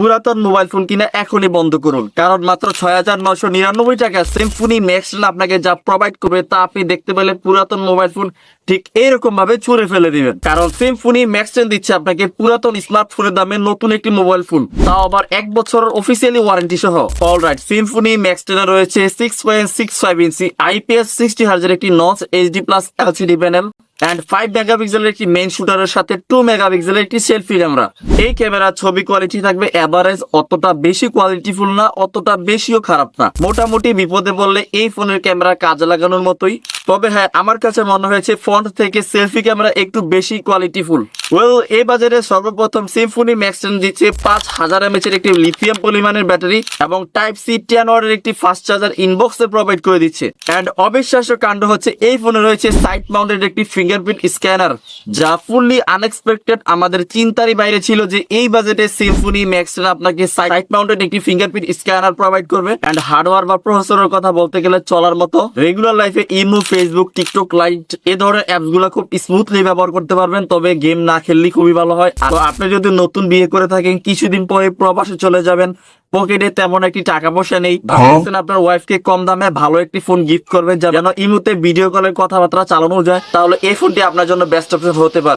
পুরাতন mobile phone কিনা এখনই বন্ধ করুন। কারণ মাত্র ছয় হাজার নশো নিরানব্বই টাকা সিম্ফনি ম্যাক্স আপনাকে যা প্রোভাইড করবে তা আপনি দেখতে পেলে পুরাতন মোবাইল ফোন ঠিক এইরকম ভাবে ছুঁড়ে ফেলে দিবেন। কারণ সিম্ফনি ম্যাক্স দিচ্ছে আপনাকে পুরাতন স্মার্টফোনের দামে নতুন একটি মোবাইল ফোন তাও আবার এক বছরের অফিসিয়ালি ওয়ারেন্টি সহ। অলরাইট সিম্ফনি ম্যাক্স টেনে রয়েছে six point six five inch IPS sixty হার্জের একটি notch HD plus LCD panel and five মেগাপিক্সেলের একটি মেইন শুটারের সাথে টু মেগাপিক্সেলের একটি সেলফি ক্যামেরা এই ক্যামেরার ছবি কোয়ালিটি থাকবে অ্যাভারেজ অতটা বেশি কোয়ালিটিফুল না, অতটা বেশিও খারাপ না। মোটামুটি বিপদে পড়লে এই ফোনের ক্যামেরা কাজে লাগানোর মতোই। তবে হ্যাঁ আমার কাছে মনে হয়েছে ফ্রন্ট থেকে সেলফি ক্যামেরা একটু বেশি কোয়ালিটিফুল ওয়েল এই বাজারে সর্বপ্রথম সিম্ফনি ম্যাক্স টেন দিচ্ছে পাঁচ হাজার এমএচ এর একটি লিথিয়াম পরিমাণের ব্যাটারি এবং টাইপ সি টেন ওয়ার্ডের একটি ফাস্ট চার্জার ইনবক্সে প্রোভাইড করে দিচ্ছে। অ্যান্ড অবিশ্বাস্য কাণ্ড হচ্ছে এই ফোনে রয়েছে সাইড মাউন্টেড একটি ফিঙ্গারপ্রিন্ট স্ক্যানার যা ফুললি আনএক্সপেক্টেড আমাদের চিন্তারই বাইরে ছিল যে এই বাজেটে সিম্ফনি ম্যাক্স টেন আপনাকে সাইড মাউন্টেড একটি ফিঙ্গারপ্রিন্ট স্ক্যানার প্রোভাইড করবে। অ্যান্ড হার্ডওয়্যার বা প্রসেসরের কথা বলতে গেলে চলার মতো রেগুলার লাইফে ইমো ফেসবুক টিকটক লাইট এ ধরনের অ্যাপসগুলো খুব স্মুথলি ব্যবহার করতে পারবেন। তবে গেম না খেললেই খুবই ভালো হয়। আর আপনি যদি নতুন বিয়ে করে থাকেন কিছুদিন পরে প্রবাসে চলে যাবেন। পকেটে তেমন একটি টাকা পয়সা নেই। ভাবছেন আপনার ওয়াইফকে কম দামে ভালো একটি ফোন গিফট করবেন যেন ইমুতে ভিডিও কলের কথাবার্তা চালানো যায়। তাহলে এই ফোনটি আপনার জন্য বেস্ট অপশন হতে পারে।